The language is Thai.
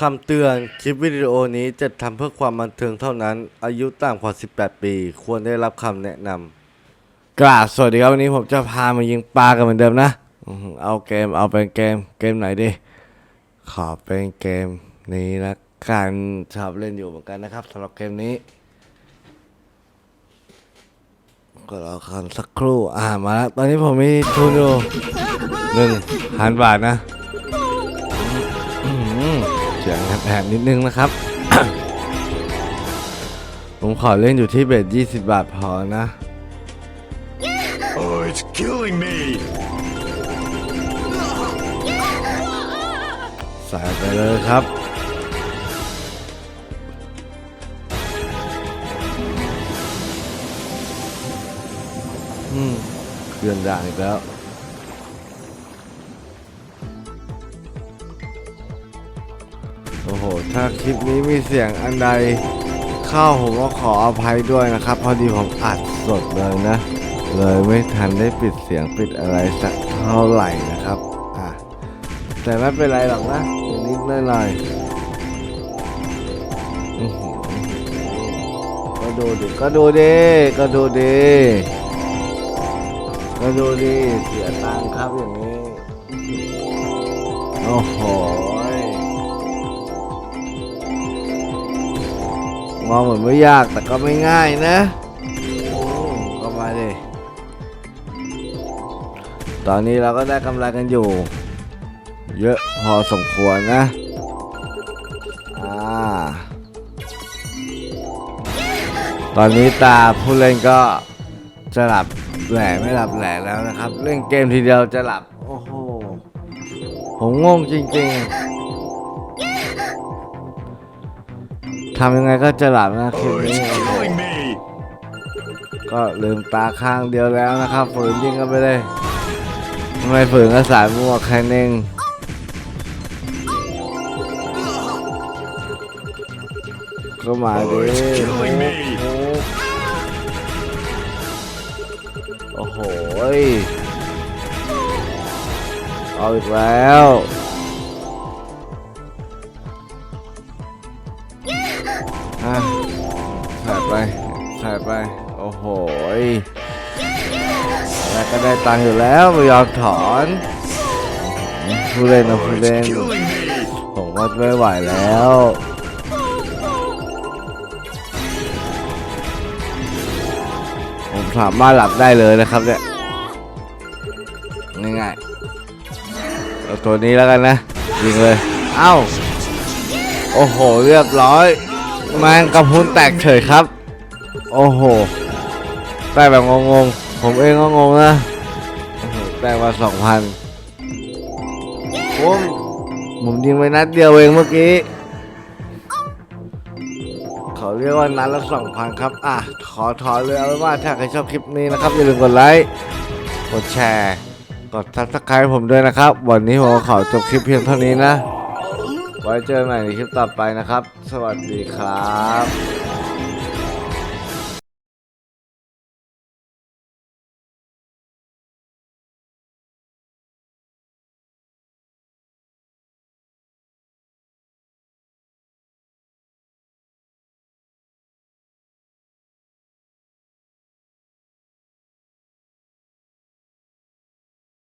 คำเตือน คลิปวิดีโอนี้จะทำเพื่อความบันเทิงเท่านั้น อายุต่ำกว่า 18 ปี ควรได้รับคำแนะนำกราบสวัสดีครับวันนี้ผมจะพามายิงปลากันเหมือนเดิมนะอื้อหือเอาเกมเอาเป็นเกมเกมไหนดี ขอเป็นเกมนี้ละกันชอบเล่นอยู่เหมือนกันนะครับสำหรับเกมนี้ ก็รอคันสักครู่ อ่ามาแล้วตอนนี้ผมมีทุนอยู่หนึ่งพันบาทนะ สียงแผบๆนิดนึงนะครับ ผมขอเล่นอยู่ที่เบ็ด20 บาทพอนะ Oh, it's killing me! ใส่ไปเลยครับ อืมเคลื่อนด่างอีกแล้ว โอ้โห ถ้าคลิปนี้มีเสียงอันใดเข้าผมก็ขออภัยด้วยนะครับ พอดีผมอัดสดเลยนะ เลยไม่ทันได้ปิดเสียงปิดอะไรสักเท่าไหร่นะครับอะแต่ไม่เป็นไรหรอกนะนิดหน่อยก็ดูดิก็ดูดิก็ดูดิก็ดูดิเสียตังค์ครับอย่างนี้ โอ้โห มองเหมือนไม่ยากแต่ก็ไม่ง่ายนะก็มาดิตอนนี้เราก็ได้กำไรกันอยู่ เยอะพอสมควรนะอ่าตอนนี้ตาผู้เล่นก็จะหลับแหล่ไม่หลับแหล่แล้วนะครับ เล่นเกมทีเดียวจะหลับ โอ้โหผมงงจริงๆ ทำยังไงก็จะหลับนะคลิป Oh, นี้ it's killing me! ก็ลืมตาข้างเดียวแล้วนะครับ ฝืนยิงกันไปเลยทำไมฝืนก็สายมัวแค่นึงก็มาดิ Oh, it's killing me โอ้โหยเอาอีกแล้ว อะใส่ไปใส่ไป โอ้โหแล้วก็ได้ตังค์อยู่แล้วไม่ยอมถอนผู้เล่นนะผู้เล่น ผมก็ไม่ไหวแล้วผมสามารถหลับได้เลยนะครับเนี่ยง่ายๆตัวนี้แล้วกันนะยิงเลย เอ้า โอ้โห เรียบร้อย มงกระพรุนแตกเฉยครับ โอ้โหได้แบบงงๆ ผมเองก็งงนะโอ้โหได้มาสองพันผมผมยิงไปนัดเดียวเองเมื่อกี้ เขาเรียกว่านัดละสองพันครับ อะ ขอถอนเลยเอาไว้ว่าถ้าใครชอบคลิปนี้นะครับ อย่าลืมกดไลค์ กดแชร์ กดซับสไครต์ผมด้วยนะครับ วันนี้ผมก็ขอจบคลิปเพียงเท่านี้นะ ไว้เจอกันใหม่ในคลิปต่อไปนะครับ สวัสดีครับ